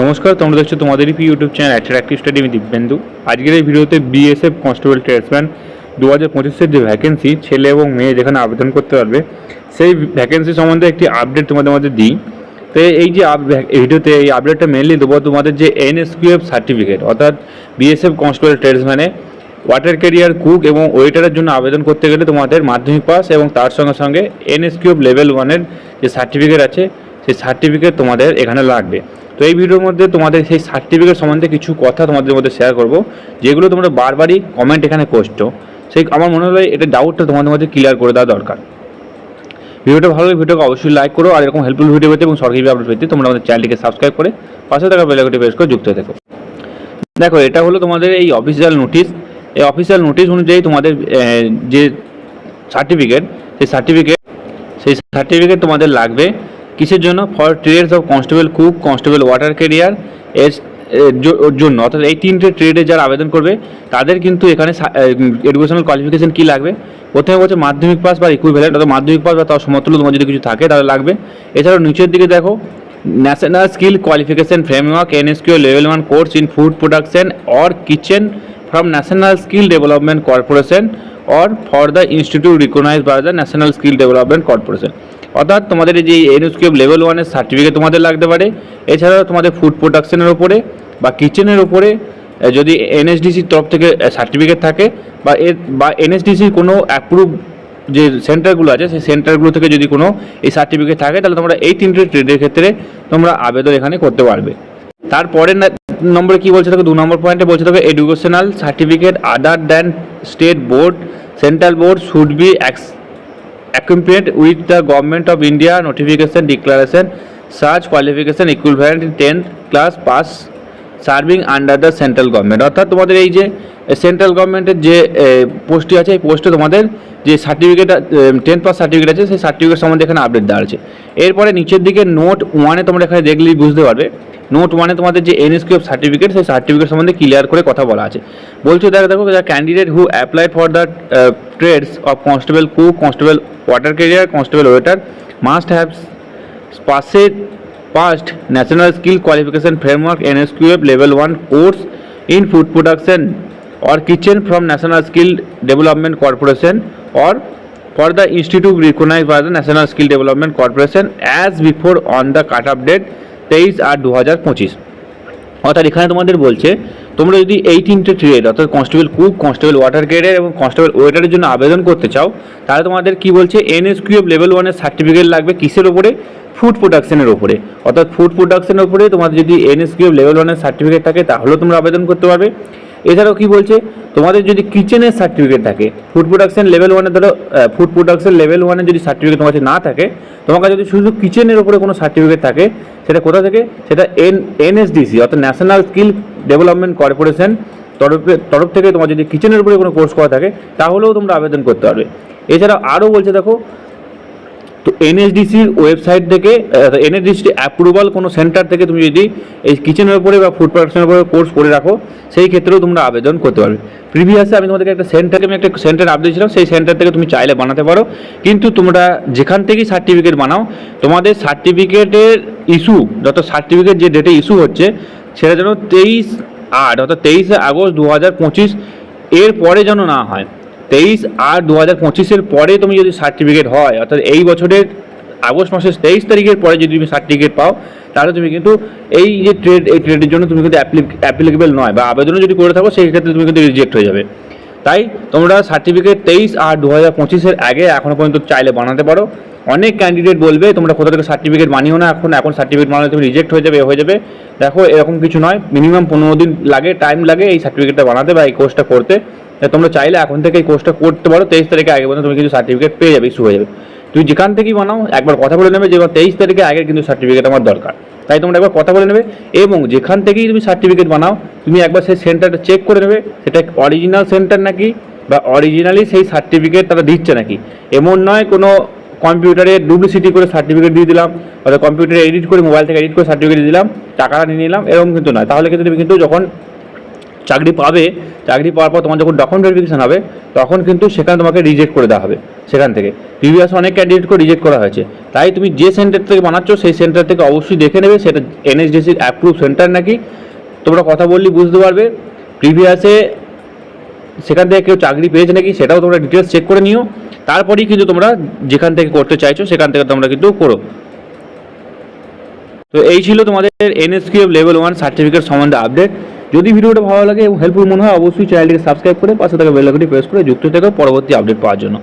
নমস্কার, তোমরা দেখছ তোমাদেরই P YouTube channel attractive study আমি দিব্যেন্দু। আজকের এই ভিডিওতে বিএসএফ কনস্টেবল ট্রেডসম্যান দু হাজার পঁচিশের যে ভ্যাকেন্সি ছেলে এবং মেয়ে যেখানে আবেদন করতে পারবে, সেই ভ্যাকেন্সি সম্বন্ধে একটি আপডেট তোমাদের মধ্যে দিই। তো এই যে ভিডিওতে এই আপডেটটা মেনলি দেবো তোমাদের যে এনএসকিউএফ সার্টিফিকেট অর্থাৎ বিএসএফ কনস্টেবল ট্রেডসম্যানে ওয়াটার ক্যারিয়ার কুক এবং ওয়েটারের জন্য আবেদন করতে গেলে তোমাদের মাধ্যমিক পাস এবং তার সঙ্গে সঙ্গে এনএসকিউএফ লেভেল ওয়ানের যে সার্টিফিকেট আছে, সেই সার্টিফিকেট তোমাদের এখানে লাগবে। তো এই ভিডিওর মধ্যে তোমাদের সেই সার্টিফিকেট সম্বন্ধে কিছু কথা তোমাদের মধ্যে শেয়ার করব, যেগুলো তোমরা বারবারই কমেন্ট এখানে করছ। সেই আমার মনে হয় এটা ডাউটটা তোমাদের মধ্যে ক্লিয়ার করে দেওয়া দরকার। ভিডিওটা ভালো লাগে ভিডিওকে অবশ্যই লাইক করো, আর এরকম হেল্পফুল ভিডিও পেতে এবং সরকারি আপডেট পেতে তোমরা আমাদের চ্যানেলটিকে সাবস্ক্রাইব করে পাশে থাকা বেলাকটি প্রেস করে যুক্ত থেকো। দেখো, এটা হলো তোমাদের এই অফিসিয়াল নোটিশ এই অফিসিয়াল নোটিশ অনুযায়ী তোমাদের যে সার্টিফিকেট সেই সার্টিফিকেট সেই সার্টিফিকেট তোমাদের লাগবে। কিসের জন্য? For trades of constable cook constable water carrier এর ওর জন্য। অর্থাৎ এই তিনটে ট্রেডে যারা আবেদন করবে, তাদের কিন্তু এখানে এডুকেশনাল কোয়ালিফিকেশন কী লাগবে? প্রথমে বলছে মাধ্যমিক পাস বা ইকুইভ্যালেন্ট অর্থাৎ মাধ্যমিক পাস বা তার সমতুল্য তোমার যদি কিছু থাকে, তাহলে লাগবে। এছাড়াও নিচের দিকে দেখো national skill qualification framework NSQ level one course in food production or kitchen from national skill development corporation or for the institute recognise by the national skill development corporation অর্থাৎ তোমাদের যে এনএসকিউব লেভেল ওয়ানের সার্টিফিকেট তোমাদের লাগতে পারে। এছাড়াও তোমাদের food প্রোডাকশনের ওপরে বা কিচেনের ওপরে যদি এনএসডিসির তরফ থেকে সার্টিফিকেট থাকে বা এর বা এনএসডিসির কোনো অ্যাপ্রুভ যে সেন্টারগুলো আছে, সেই সেন্টারগুলো থেকে যদি কোনো এই সার্টিফিকেট থাকে, তাহলে তোমরা এই তিনটে ট্রেডের ক্ষেত্রে তোমরা আবেদন এখানে করতে পারবে। তারপরে নম্বরে কি বলছে দেখো, দু নম্বর পয়েন্টে বলছে দেখো educational certificate other than state board central board should be accompanied with the government of India notification declaration such qualification equivalent in 10th class pass serving under the central government অর্থাৎ তোমাদের এই যে সেন্ট্রাল গভর্নমেন্টের যে পোস্টটি আছে, এই পোস্টে তোমাদের যে সার্টিফিকেট টেন পাস সার্টিফিকেট আছে, সেই সার্টিফিকেট সম্বন্ধে এখানে আপডেট দেওয়া আছে এরপরে নিচের দিকে নোট ওয়ানে তোমরা এখানে দেখলেই বুঝতে পারবে। নোট ওয়ানে তোমাদের যে এনএসকিউ সার্টিফিকেট সেই সার্টিফিকেট সম্বন্ধে ক্লিয়ার করে কথা বলা আছে। বলছে, দেখো দেখো the candidate who applied for the trades of constable cook constable water carrier constable waiter must have passed passed national skill qualification framework NSQF level 1 course in food production or kitchen from national skill development corporation or for the institute recognized by the national skill development corporation as before on the cut off date তেইশ আট দু হাজার পঁচিশ অর্থাৎ এখানে তোমাদের বলছে, তোমরা যদি এই তিনটে ট্রেড অর্থাৎ কনস্টেবল কুক কনস্টেবল ওয়াটার গ্রেডের এবং কনস্টেবল ওয়েটারের জন্য আবেদন করতে চাও, তাহলে তোমাদের কি বলছে এনএসকিউএফ লেভেল ওয়ানের সার্টিফিকেট লাগবে কিসের ওপরে ফুড প্রোডাকশনের ওপরে অর্থাৎ ফুড প্রোডাকশনের ওপরে তোমাদের যদি এনএসকিউএফ লেভেল ওয়ানের সার্টিফিকেট থাকে, তাহলেও তোমরা আবেদন করতে পারবে। এছাড়াও কি বলছে? তোমাদের যদি কিচেনের সার্টিফিকেট থাকে ফুড প্রোডাকশন লেভেল ওয়ানে ধরো ফুড প্রোডাকশন লেভেল ওয়ানে যদি সার্টিফিকেট তোমার কাছে না থাকে, তোমার কাছে যদি শুধু কিচেনের ওপরে কোনো সার্টিফিকেট থাকে, সেটা কোথা থেকে? সেটা এন এনএসডিসি অর্থাৎ ন্যাশনাল স্কিল ডেভেলপমেন্ট কর্পোরেশন তরফে, তরফ থেকে তোমার যদি কিচেনের উপরে কোনো কোর্স করা থাকে, তাহলেও তোমরা আবেদন করতে পারবে। এছাড়া আরও বলছে দেখো তো এনএসডিসির ওয়েবসাইট থেকে এনএসডিসি অ্যাপ্রুভাল কোনো সেন্টার থেকে তুমি যদি এই কিচেনের উপরে বা ফুড প্রোডাকশনের উপরে কোর্স করে রাখো, সেই ক্ষেত্রেও তোমরা আবেদন করতে পারবে। প্রিভিয়াসে আমি তোমাদেরকে একটা সেন্টারে আমি একটা সেন্টার আপডেট ছিলাম সেই সেন্টার থেকে তুমি চাইলে বানাতে পারো। কিন্তু তোমরা যেখান থেকেই সার্টিফিকেট বানাও, তোমাদের সার্টিফিকেটের ইস্যু যত সার্টিফিকেট যে ডেটে ইস্যু হচ্ছে, সেটা যেন তেইশ আট, অর্থাৎ তেইশে আগস্ট দু হাজার পঁচিশ এর পরে যেন না হয়। তেইশ আর দু হাজার পঁচিশের পরে তুমি যদি সার্টিফিকেট হয়, অর্থাৎ এই বছরের আগস্ট মাসের তেইশ তারিখের পরে যদি তুমি সার্টিফিকেট পাও, তাহলে তুমি কিন্তু এই যে ট্রেড এই ট্রেডের জন্য তুমি কিন্তু অ্যাপ্লিকেবল নয় বা আবেদনও যদি করে থাকো সেই ক্ষেত্রে তুমি কিন্তু রিজেক্ট হয়ে যাবে। তাই তোমরা সার্টিফিকেট তেইশ আর দু হাজার পঁচিশের আগে এখনও পর্যন্ত চাইলে বানাতে পারো। অনেক ক্যান্ডিডেট বলবে, তোমরা কোথা থেকে সার্টিফিকেট বানিও না এখন এখন সার্টিফিকেট বানালে তুমি রিজেক্ট হয়ে যাবে হয়ে যাবে। দেখো, এরকম কিছু নয় মিনিমাম পনেরো দিন লাগে টাইম লাগে এই সার্টিফিকেটটা বানাতে বা এই কোর্সটা করতে। তোমরা চাইলে এখন থেকে এই কোর্সটা করতে পারো, তেইশ তারিখে আগে পর্যন্ত তুমি কিন্তু সার্টিফিকেট পেয়ে যাবে ইস্যু হয়ে যাবে। তুমি যেখান থেকেই বানাও, একবার কথা বলে নেবে যে তেইশ তারিখে আগে কিন্তু সার্টিফিকেট আমার দরকার। তাই তোমরা একবার কথা বলে নেবে এবং যেখান থেকেই তুমি সার্টিফিকেট বানাও, তুমি একবার সেই সেন্টারটা চেক করে নেবে, সেটা অরিজিনাল সেন্টার নাকি বা অরিজিনালি সেই সার্টিফিকেট তারা দিচ্ছে নাকি? এমন নয় কোনো কম্পিউটারে ডুপ্লিসিটি করে সার্টিফিকেট দিয়ে দিলাম অর্থাৎ কম্পিউটারে এডিট করে মোবাইল থেকে এডিট করে সার্টিফিকেট দিয়ে দিলাম, টাকাটা নিয়ে নিলাম, এরকম কিন্তু নয়। তাহলে কিন্তু তুমি কিন্তু যখন চাকরি পাবে, চাকরি পাওয়ার পর তোমার যখন ডকুমেন্ট ভেরিফিকেশন হবে, তখন কিন্তু সেখানে তোমাকে রিজেক্ট করে দেওয়া হবে, সেখান থেকে। প্রিভিয়াস অনেক ক্যান্ডিডেটকে রিজেক্ট করা হয়েছে। তাই তুমি যে সেন্টার থেকে বানাচ্ছ, সেই সেন্টার থেকে অবশ্যই দেখে নেবে, সেটা এনএসডিসির অ্যাপ্রুভ সেন্টার নাকি। তোমরা কথা বললে বুঝতে পারবে। প্রিভিয়াসে সেখান থেকে কেউ চাকরি পেয়েছে নাকি, সেটাও তোমরা ডিটেলস চেক করে নিও। তারপরেই কিন্তু তোমরা যেখান থেকে করতে চাইছো, সেখান থেকে তোমরা কিন্তু করো। তো এই ছিল তোমাদের এনএসকিউএফ লেভেল ওয়ান সার্টিফিকেট সম্বন্ধে আপডেট যদি ভিডিওটা ভালো লাগে এবং হেল্পফুল মনে হয়, অবশ্যই চ্যানেলটিকে সাবস্ক্রাইব করে পাশে থাকা বেল আইকনটি প্রেস করে যুক্ত থেকে পরবর্তী আপডেট পাওয়ার জন্য।